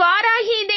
இவ்வாறாகி இதை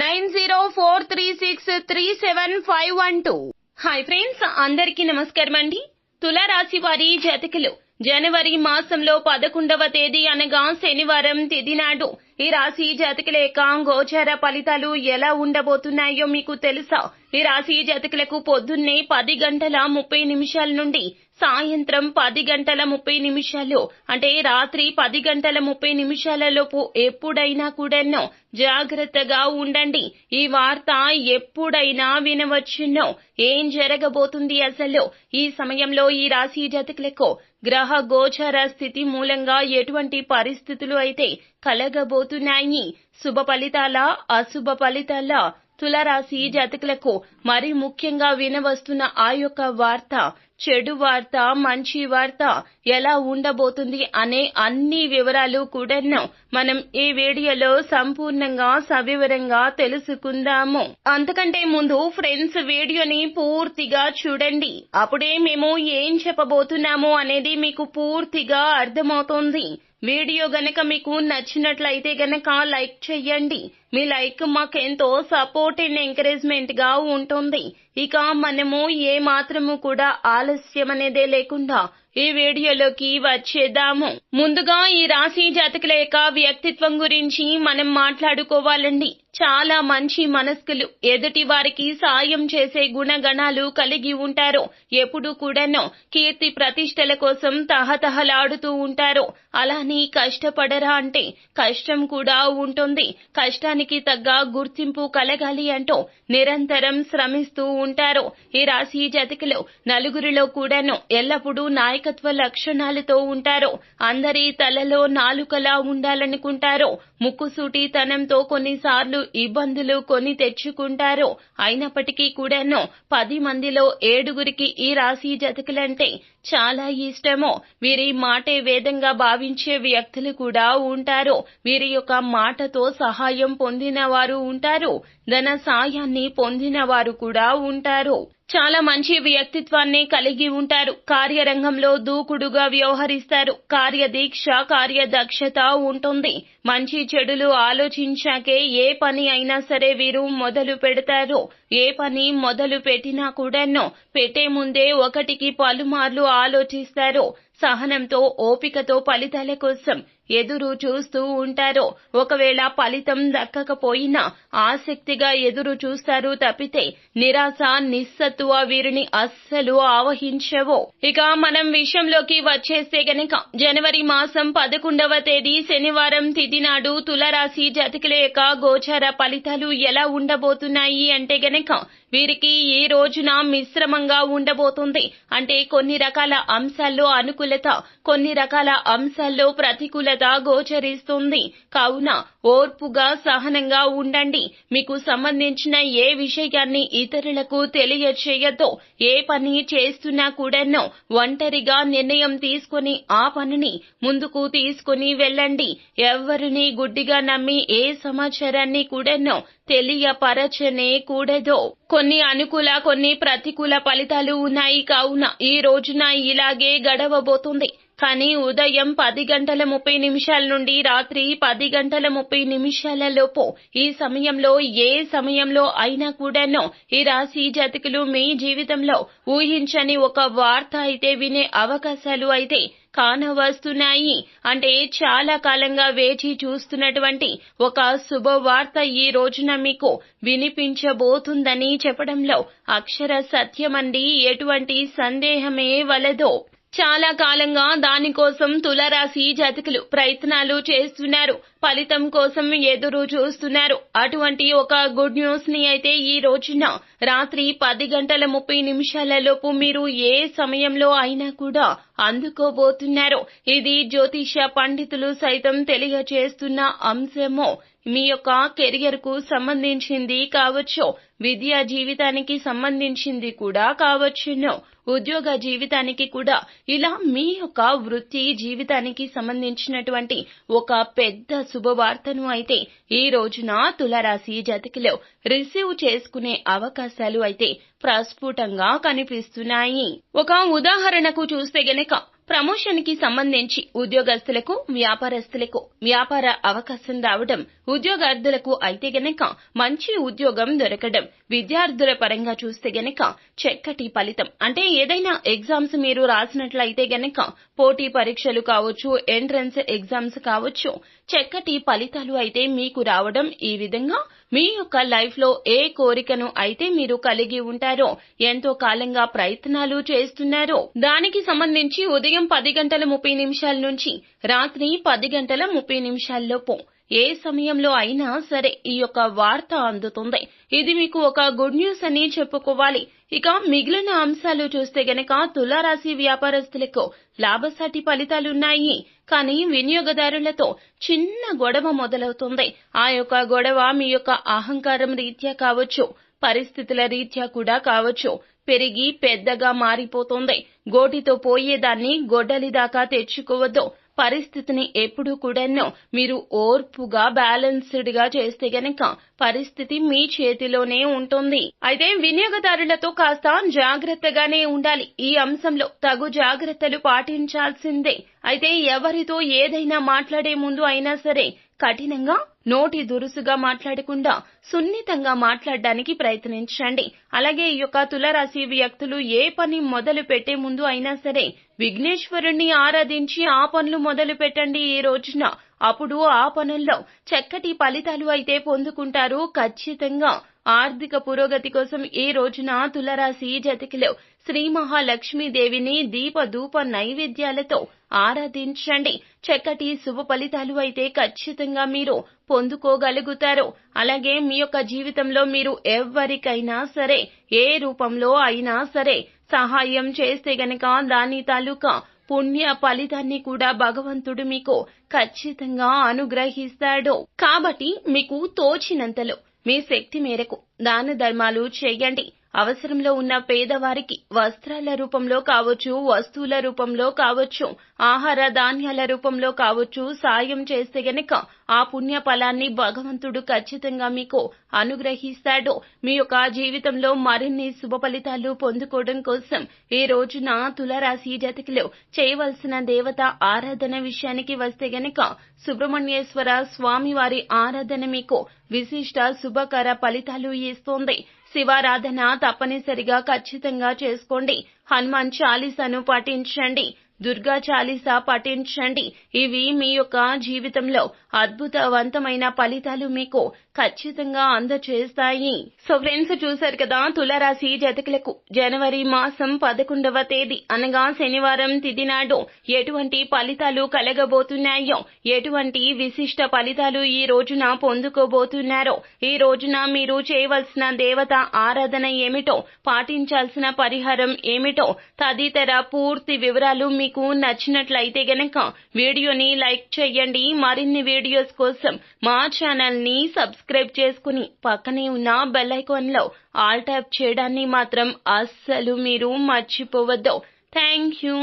nine zero four three six three seven five one two. Hi friends అందరికీ నమస్కారం అండి తులారాశి వారి జాతకులు. జనవరి మాసంలో పదకొండవ తేదీ అనగా శనివారం తిథి నాడు ఈ రాశి జాతకుల యొక్క గోచార ఫలితాలు ఎలా ఉండబోతున్నాయో మీకు తెలుసా? ఈ రాశి జాతకులకు పొద్దున్నే పది గంటల ముప్పై నిమిషాల నుండి సాయంత్రం పది గంటల ముప్పై నిమిషాలు అంటే రాత్రి పది గంటల ముప్పై నిమిషాలలోపు ఎప్పుడైనా కూడానో జాగ్రత్తగా ఉండండి. ఈ వార్త ఎప్పుడైనా వినవచ్చునో? ఏం జరగబోతుంది అసలు? ఈ సమయంలో ఈ రాశి జాతకులకు గ్రహ గోచర స్థితి మూలంగా ఎటువంటి పరిస్థితులు అయితే కలగబోతున్నాయి? శుభ ఫలితాల అశుభ ఫలితాల? తులరాశి జాతకులకు మరి ముఖ్యంగా వినవస్తున్న ఆ యొక్క వార్త చెడు వార్త మంచి వార్త ఎలా ఉండబోతుంది అనే అన్ని వివరాలు కూడాను మనం ఈ వీడియోలో సంపూర్ణంగా సవివరంగా తెలుసుకుందాము. అంతకంటే ముందు ఫ్రెండ్స్ వీడియోని పూర్తిగా చూడండి. అప్పుడే మేము ఏం చెప్పబోతున్నాము అనేది మీకు పూర్తిగా అర్థమవుతుంది. వీడియో గనక మీకు నచ్చినట్లయితే గనక లైక్ చెయ్యండి మీ లైక్ మాకెంతో సపోర్ట్ అండ్ ఎంకరేజ్మెంట్గా ఉంటుంది. ఇక మనము ఏ మాత్రము కూడా ఆలస్యం అనేదే లేకుండా ఈ వీడియోలోకి వచ్చేద్దాము. ముందుగా ఈ రాశి జాతకుల యొక్క వ్యక్తిత్వం గురించి మనం మాట్లాడుకోవాలండి. చాలా మంచి మనస్కులు ఎదుటి వారికి సాయం చేసే గుణగణాలు కలిగి ఉంటారు. ఎప్పుడు కూడాను కీర్తి ప్రతిష్టల కోసం తహతహలాడుతూ ఉంటారు. అలాని కష్టపడరా అంటే కష్టం కూడా ఉంటుంది. కష్టానికి తగ్గ గుర్తింపు కలగాలి అంటూ నిరంతరం శ్రమిస్తూ ఉంటారు. ఈ రాశి జాతకులు నలుగురిలో కూడాను ఎల్లప్పుడూ నాయకత్వ లక్షణాలతో ఉంటారు. అందరి తలలో నాలుకలా ఉండాలనుకుంటారు. ముక్కుసూటితనంతో కొన్నిసార్లు ఇబ్బందులు కొని తెచ్చుకుంటారు. అయినప్పటికీ కూడాను పది మందిలో ఏడుగురికి ఈ రాశి జతకులంటే చాలా ఇష్టమో. వీరి మాటే వేదంగా భావించే వ్యక్తులు కూడా ఉంటారు. వీరి యొక్క మాటతో సహాయం పొందిన వారు ఉంటారు. ధన సాయాన్ని పొందిన వారు కూడా ఉంటారు. చాలా మంచి వ్యక్తిత్వాన్ని కలిగి ఉంటారు. కార్యరంగంలో దూకుడుగా వ్యవహరిస్తారు. కార్యదీక్ష కార్యదక్షత ఉంటుంది. మంచి చెడులు ఆలోచించాకే ఏ పని అయినా సరే వీరు మొదలు పెడతారు. ఏ పని మొదలు పెట్టినా కూడాను పెట్టే ముందే ఒకటికి పలుమార్లు ఆలోచిస్తారు. సహనంతో ఓపికతో ఫలితాల కోసం ఎదురు చూస్తూ ఉంటారు. ఒకవేళ ఫలితం దక్కకపోయినా ఆసక్తిగా ఎదురు చూస్తారు తప్పితే నిరాశ నిస్సత్తువ వీరిని అస్సలు ఆవహించవు. ఇక మనం విషయంలోకి వచ్చేస్తే గనక జనవరి మాసం పదకొండవ తేదీ శనివారం తిథి నాడు తులరాశి జాతకుల యొక్క గోచార ఫలితాలు ఎలా ఉండబోతున్నాయి అంటే గనక వీరికి ఈ రోజున మిశ్రమంగా ఉండబోతుంది. అంటే కొన్ని రకాల అంశాల్లో అనుకూలత కొన్ని రకాల అంశాల్లో ప్రతికూలత గోచరిస్తుంది. కావున ఓర్పుగా సహనంగా ఉండండి. మీకు సంబంధించిన ఏ విషయాన్ని ఇతరులకు తెలియచేయతో ఏ పని చేస్తున్నా కూడాను ఒంటరిగా నిర్ణయం తీసుకుని ఆ పనిని ముందుకు తీసుకుని వెళ్ళండి. ఎవరిని గుడ్డిగా నమ్మి ఏ సమాచారాన్ని కూడాను తెలియపరచనే కూడదు. కొన్ని అనుకూల కొన్ని ప్రతికూల ఫలితాలు ఉన్నాయి. కావున ఈ రోజున ఇలాగే గడవబోతుంది. కానీ ఉదయం పది గంటల ముప్పై నిమిషాల నుండి రాత్రి పది గంటల ముప్పై నిమిషాలలోపు ఈ సమయంలో ఏ సమయంలో అయినా కూడాను ఈ రాశి జాతకులు మీ జీవితంలో ఊహించని ఒక వార్త అయితే వినే అవకాశాలు అయితే కానవస్తున్నాయి. అంటే చాలా కాలంగా వేచి చూస్తున్నటువంటి ఒక శుభవార్త ఈ రోజున మీకు వినిపించబోతుందని చెప్పడంలో అక్షర సత్యమండి. ఎటువంటి సందేహమే వలదో. చాలా కాలంగా దానికోసం తులరాశి జాతకులు ప్రయత్నాలు చేస్తున్నారు. ఫలితం కోసం ఎదురు చూస్తున్నారు. అటువంటి ఒక గుడ్ న్యూస్ని అయితే ఈ రోజున రాత్రి పది గంటల ముప్పై నిమిషాల లోపు మీరు ఏ సమయంలో అయినా కూడా అందుకోబోతున్నారు. ఇది జ్యోతిష పండితులు సైతం తెలియజేస్తున్న అంశము. మీ యొక్క కెరియర్కు సంబంధించింది కావచ్చు. విద్యా జీవితానికి సంబంధించింది కూడా కావచ్చును. ఉద్యోగ జీవితానికి కూడా ఇలా మీ యొక్క వృత్తి జీవితానికి సంబంధించినటువంటి ఒక పెద్ద శుభవార్తను అయితే ఈ రోజున తులరాశి జతకిలో రిసీవ్ చేసుకునే అవకాశాలు అయితే ప్రస్ఫుటంగా కనిపిస్తున్నాయి. ఒక ఉదాహరణకు చూస్తే గనక ప్రమోషన్కి సంబంధించి ఉద్యోగస్తులకు వ్యాపారస్తులకు వ్యాపార అవకాశం రావడం ఉద్యోగార్థులకు అయితే గనక మంచి ఉద్యోగం దొరకడం విద్యార్థుల పరంగా చూస్తే గనక చక్కటి ఫలితం. అంటే ఏదైనా ఎగ్జామ్స్ మీరు రాసినట్లయితే గనక పోటీ పరీక్షలు కావచ్చు ఎంట్రన్స్ ఎగ్జామ్స్ కావచ్చు చక్కటి ఫలితాలు అయితే మీకు రావడం ఈ విధంగా మీ యొక్క లైఫ్లో ఏ కోరికను అయితే మీరు కలిగి ఉంటారో ఎంతో కాలంగా ప్రయత్నాలు చేస్తున్నారో దానికి సంబంధించి ఉదయం పది గంటల ముప్పై నిమిషాల నుంచి రాత్రి పది గంటల ముప్పై నిమిషాల్లోపు ఏ సమయంలో అయినా సరే ఈ యొక్క వార్త అందుతుంది. ఇది మీకు ఒక గుడ్ న్యూస్ అని చెప్పుకోవాలి. ఇక మిగిలిన అంశాలు చూస్తే గనక తులారాశి వ్యాపారస్తులకు లాభసాటి ఫలితాలున్నాయి కానీ వినియోగదారులతో చిన్న గొడవ మొదలవుతుంది. ఆ యొక్క గొడవ మీ యొక్క అహంకారం రీత్యా కావచ్చు పరిస్థితుల రీత్యా కూడా కావచ్చు. పెరిగి పెద్దగా మారిపోతోంది. గోటితో పోయేదాన్ని గొడ్డలి దాకా తెచ్చుకోవద్దు. పరిస్థితిని ఎప్పుడు కూడాను మీరు ఓర్పుగా బ్యాలెన్స్డ్గా చేస్తే గనక పరిస్థితి మీ చేతిలోనే ఉంటుంది. అయితే వినియోగదారులతో కాస్త జాగ్రత్తగానే ఉండాలి. ఈ అంశంలో తగు జాగ్రత్తలు పాటించాల్సిందే. అయితే ఎవరితో ఏదైనా మాట్లాడే ముందు అయినా సరే కఠినంగా నోటి దురుసుగా మాట్లాడకుండా సున్నితంగా మాట్లాడడానికి ప్రయత్నించండి. అలాగే ఈ యొక్క తులరాశి వ్యక్తులు ఏ పని మొదలు పెట్టే ముందు అయినా సరే విఘ్నేశ్వరుణ్ణి ఆరాధించి ఆ పనులు మొదలు పెట్టండి ఈ రోజున. అప్పుడు ఆ పనుల్లో చక్కటి ఫలితాలు అయితే పొందుకుంటారు. ఖచ్చితంగా ఆర్థిక పురోగతి కోసం ఈ రోజున తులరాశి జతికిలో శ్రీ మహాలక్ష్మీదేవిని దీపధూప నైవేద్యాలతో ఆరాధించండి. చక్కటి శుభ ఫలితాలు అయితే ఖచ్చితంగా మీరు పొందుకోగలుగుతారు. అలాగే మీ యొక్క జీవితంలో మీరు ఎవరికైనా సరే ఏ రూపంలో అయినా సరే సహాయం చేస్తే గనక దాని తాలూకా పుణ్య ఫలితాన్ని కూడా భగవంతుడు మీకు ఖచ్చితంగా అనుగ్రహిస్తాడు. కాబట్టి మీకు తోచినంతలో మీ శక్తి మేరకు దాన ధర్మాలు చేయండి. అవసరంలో ఉన్న పేదవారికి వస్త్రాల రూపంలో కావచ్చు వస్తువుల రూపంలో కావచ్చు ఆహార ధాన్యాల రూపంలో కావచ్చు సాయం చేస్తే గనక ఆ పుణ్య ఫలాన్ని భగవంతుడు ఖచ్చితంగా మీకు అనుగ్రహిస్తాడు. మీ యొక్క జీవితంలో మరిన్ని శుభ ఫలితాలు పొందుకోవడం కోసం ఈ రోజున తులరాశి జతకులు చేయవలసిన దేవత ఆరాధన విషయానికి వస్తే గనక సుబ్రహ్మణ్యేశ్వర స్వామి వారి ఆరాధన మీకు విశిష్ట శుభకర ఫలితాలు ఇస్తోంది. శివారాధన తప్పనిసరిగా ఖచ్చితంగా చేసుకోండి. హనుమాన్ చాలీసాను పఠించండి. దుర్గా చాలీసా పఠించండి ఇవి మీ యొక్క జీవితంలో అద్భుతవంతమైన ఫలితాలు మీకు ఖచ్చితంగా అందచేస్తాయి. సో ఫ్రెండ్స్ చూశారు కదా తులరాశి జతకులకు జనవరి మాసం పదకొండవ తేదీ అనగా శనివారం తిథి నాడు ఎటువంటి ఫలితాలు కలగబోతున్నాయో ఎటువంటి విశిష్ట ఫలితాలు ఈ రోజున పొందుకోబోతున్నారో ఈ రోజున మీరు చేయవలసిన దేవత ఆరాధన ఏమిటో పాటించాల్సిన పరిహారం ఏమిటో తదితర పూర్తి వివరాలు మీకు నచ్చినట్లయితే గనక వీడియోని లైక్ చేయండి. మరిన్ని వీడియోస్ కోసం మా ఛానల్ని సబ్స్క్రైబ్ చేసుకుని పక్కనే ఉన్న బెల్ ఐకాన్లో ఆల్ ట్యాప్ చేయడాన్ని మాత్రం అస్సలు మీరు మర్చిపోవద్దు. Thank you.